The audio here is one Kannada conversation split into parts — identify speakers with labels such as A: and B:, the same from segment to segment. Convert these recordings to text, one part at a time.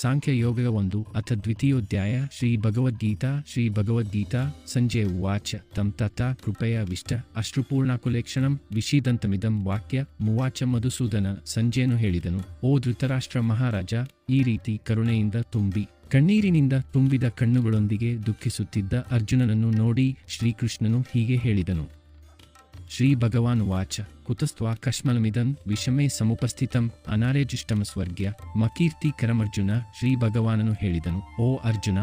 A: ಸಾಂಖ್ಯ ಯೋಗ ಒಂದು ಅಥ ದ್ವಿತೀಯೋಧ್ಯಾಯ ಶ್ರೀ ಭಗವದ್ಗೀತಾ ಶ್ರೀ ಭಗವದ್ಗೀತಾ, ಸಂಜೆ ಉವಾಚ, ತಂ ತಥಾ ಕೃಪೆಯ ವಿಷ್ಟ ಅಶ್ರುಪೂರ್ಣಕುಲೇಕ್ಷಣಂ ವಿಷೀದಂತಮಿದಂ ವಾಕ್ಯ, ಮುವಾಚ ಮಧುಸೂದನ ಸಂಜೆಯನ್ನು ಹೇಳಿದನು. ಓ ಧೃತರಾಷ್ಟ್ರ ಮಹಾರಾಜ, ಈ ರೀತಿ ಕರುಣೆಯಿಂದ ತುಂಬಿ, ಕಣ್ಣೀರಿನಿಂದ ತುಂಬಿದ ಕಣ್ಣುಗಳೊಂದಿಗೆ ದುಃಖಿಸುತ್ತಿದ್ದ ಅರ್ಜುನನನ್ನು ನೋಡಿ ಶ್ರೀಕೃಷ್ಣನು ಹೀಗೆ ಹೇಳಿದನು. ಶ್ರೀ ಭಗವಾನ್ ವಾಚ. ಕುತಸ್ತ್ವಾ ಕಶ್ಮಲಮಿದಂ ವಿಷಮೇ ಸಮುಪಸ್ಥಿತಂ ಅನಾರೇಜಿಷ್ಟಮ ಸ್ವರ್ಗ್ಯ. ಮಕೀರ್ತಿ ಕರಮರ್ಜುನ ಶ್ರೀ ಭಗವಾನನು ಹೇಳಿದನು, ಓ ಅರ್ಜುನ!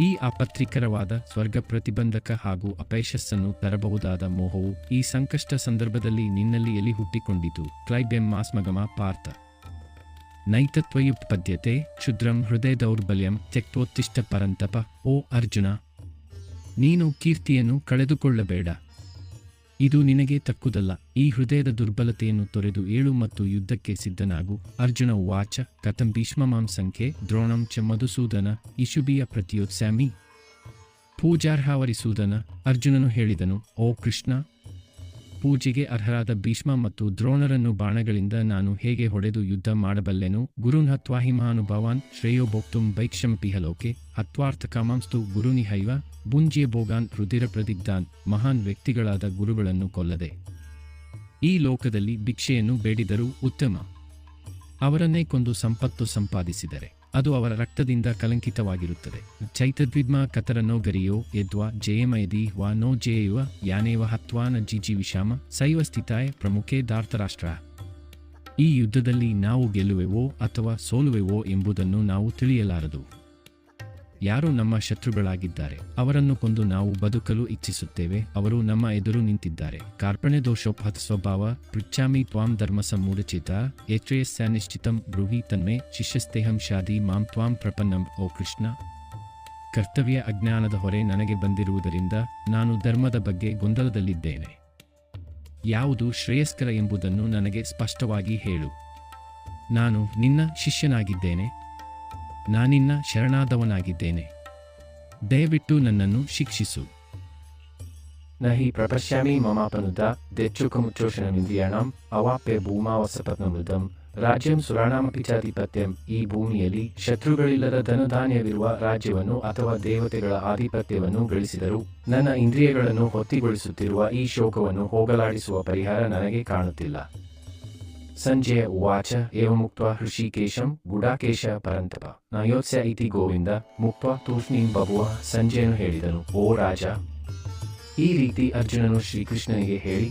A: ಈ ಅಪತ್ರಿಕರವಾದ ಸ್ವರ್ಗ ಪ್ರತಿಬಂಧಕ ಹಾಗೂ ಅಪಯಶಸ್ಸನ್ನು ತರಬಹುದಾದ ಮೋಹವು ಈ ಸಂಕಷ್ಟ ಸಂದರ್ಭದಲ್ಲಿ ನಿನ್ನಲ್ಲಿ ಎಲ್ಲಿ ಹುಟ್ಟಿಕೊಂಡಿತು? ಕ್ಲೈಬೆಂ ಮಾಸ್ಮಗಮ ಪಾರ್ಥ. ನೈತತ್ವಯುತ್ಪದ್ಯತೆ ಕ್ಷುದ್ರಂ ಹೃದಯ ದೌರ್ಬಲ್ಯಂ ತ್ಯಕ್ತೋತ್ತಿಷ್ಟ ಪರಂತಪ, ಓ ಅರ್ಜುನ! ನೀನು ಕೀರ್ತಿಯನ್ನು ಕಳೆದುಕೊಳ್ಳಬೇಡ. ಇದು ನಿನಗೆ ತಕ್ಕುದಲ್ಲ. ಈ ಹೃದಯದ ದುರ್ಬಲತೆಯನ್ನು ತೊರೆದು ಏಳು ಮತ್ತು ಯುದ್ಧಕ್ಕೆ ಸಿದ್ಧನಾಗು. ಅರ್ಜುನ ವಾಚ, ಕಥಂ ಭೀಷ್ಮಮಾಂ ಸಂಖ್ಯೆ, ದ್ರೋಣಂ ಚ ಮಧುಸೂದನ, ಇಶುಬಿಯ ಪ್ರತಿಯೋತ್ಸಾಮಿ. ಪೂಜಾರ್ಹಾವರಿಸೂದನ ಅರ್ಜುನನು ಹೇಳಿದನು, ಓ ಕೃಷ್ಣ ಪೂಜೆಗೆ ಅರ್ಹರಾದ ಭೀಷ್ಮ ಮತ್ತು ದ್ರೋಣರನ್ನು ಬಾಣಗಳಿಂದ ನಾನು ಹೇಗೆ ಹೊಡೆದು ಯುದ್ಧ ಮಾಡಬಲ್ಲೆನು? ಗುರುನ್ ಹತ್ವಾಹಿ ಮಹಾನುಭವಾನ್ ಶ್ರೇಯೋ ಭೋಕ್ತುಂ ಬೈಕ್ಷಮಪಿಹಲೋಕೆ ಹತ್ವಾರ್ಥ ಕಾಮಾಂಸ್ತು ಗುರುನಿಹೈವ ಬುಂಜಿಯ ಭೋಗಾನ್ ರುದಿರ ಪ್ರದಿಗ್ಧಾನ್ ಮಹಾನ್ ವ್ಯಕ್ತಿಗಳಾದ ಗುರುಗಳನ್ನು ಕೊಲ್ಲದೆ. ಈ ಲೋಕದಲ್ಲಿ ಭಿಕ್ಷೆಯನ್ನು ಬೇಡಿದರೂ ಉತ್ತಮ. ಅವರನ್ನೇ ಕೊಂದು ಸಂಪತ್ತು ಸಂಪಾದಿಸಿದರೆ. ಅದು ಅವರ ರಕ್ತದಿಂದ ಕಲಂಕಿತವಾಗಿರುತ್ತದೆ. ಚೈತದ್ವಿದ್ಮ ಕತರನೋ ಗರಿಯೋ ಯದ್ವಾ ಜಯಮಯದಿ ವಾ ನೋ ಜೇಯುವ ಯಾನೇವ ಹತ್ವಾನ ಜಿಜಿ ವಿಷಾಮ ಸೈವ ಸ್ಥಿತಾಯ ಪ್ರಮುಖೇ ಧಾರ್ತರಾಷ್ಟ್ರ. ಈ ಯುದ್ಧದಲ್ಲಿ ನಾವು ಗೆಲ್ಲುವೆವೋ ಅಥವಾ ಸೋಲುವೆವೋ ಎಂಬುದನ್ನು ನಾವು ತಿಳಿಯಲಾರದು. ಯಾರು ನಮ್ಮ ಶತ್ರುಗಳಾಗಿದ್ದಾರೆ? ಅವರನ್ನು ಕೊಂದು ನಾವು ಬದುಕಲು ಇಚ್ಛಿಸುತ್ತೇವೆ. ಅವರು ನಮ್ಮ ಎದುರು ನಿಂತಿದ್ದಾರೆ. ಕಾರ್ಪಣ್ಯ ದೋಷೋಪಹತ ಸ್ವಭಾವ, ಪೃಚ್ಛಾಮಿ ತ್ವಾಂ ಧರ್ಮ ಸಮ್ಮೂಢಚೇತ ಏತ್ರೇಯಸ್ಯಾನಿಶ್ಚಿತಂ ಬ್ರೂಹಿ ತನ್ಮೆ, ಶಿಷ್ಯಸ್ತೇಹಂ ಶಾದಿ ಮಾಂ ತ್ವಾಂ ಪ್ರಪನ್ನಂ, ಓ ಕೃಷ್ಣ. ಕರ್ತವ್ಯ ಅಜ್ಞಾನದ ಹೊರೆ ನನಗೆ ಬಂದಿರುವುದರಿಂದ ನಾನು ಧರ್ಮದ ಬಗ್ಗೆ ಗೊಂದಲದಲ್ಲಿದ್ದೇನೆ. ಯಾವುದು ಶ್ರೇಯಸ್ಕರ ಎಂಬುದನ್ನು ನನಗೆ ಸ್ಪಷ್ಟವಾಗಿ ಹೇಳು. ನಾನು ನಿನ್ನ ಶಿಷ್ಯನಾಗಿದ್ದೇನೆ. ನಾನಿನ್ನ ಶರಣಾದವನಾಗಿದ್ದೇನೆ. ದಯವಿಟ್ಟು ನನ್ನನ್ನು ಶಿಕ್ಷಿಸು.
B: ನಹಿ ಪ್ರಪಶ್ಯಾಮಿ ಮಮಾಪನುತ ದೆಚ್ಚುಕಮುಚ್ಚೋಷಣಮಿಂದ್ರಿಯಾಣಂ ಅವಾಪ್ಯ ಭೂಮಾವಸಪತ್ನಮೃತಂ ರಾಜ್ಯಂ ಸುರಾಣಾಮಪಿ ಚಾಧಿಪತ್ಯಂ ಈ ಭೂಮಿಯಲ್ಲಿ ಶತ್ರುಗಳಿಲ್ಲದ ಧನಧಾನ್ಯವಿರುವ ರಾಜ್ಯವನ್ನು ಅಥವಾ ದೇವತೆಗಳ ಆಧಿಪತ್ಯವನ್ನು ಗಳಿಸಿದರು ನನ್ನ ಇಂದ್ರಿಯಗಳನ್ನು ಹೊತ್ತಿಗೊಳಿಸುತ್ತಿರುವ ಈ ಶೋಕವನ್ನು ಹೋಗಲಾಡಿಸುವ ಪರಿಹಾರ ನನಗೆ ಕಾಣುತ್ತಿಲ್ಲ. ಸಂಜಯ ಉವಾಚ ಏವಮುಕ್ತ್ವಾ ಹೃಷಿಕೇಶಂ ಗುಡಾಕೇಶ ಪರಂತಪ. ನಯೋತ್ಸ್ಯ ಇತಿ ಗೋವಿಂದ ಮುಕ್ತ ತೂಷ್ಣೀಂ ಬಬುವ ಸಂಜೆಯನ್ನು ಹೇಳಿದನು. ಓ ರಾಜ, ಈ ರೀತಿ ಅರ್ಜುನನು ಶ್ರೀಕೃಷ್ಣನಿಗೆ ಹೇಳಿ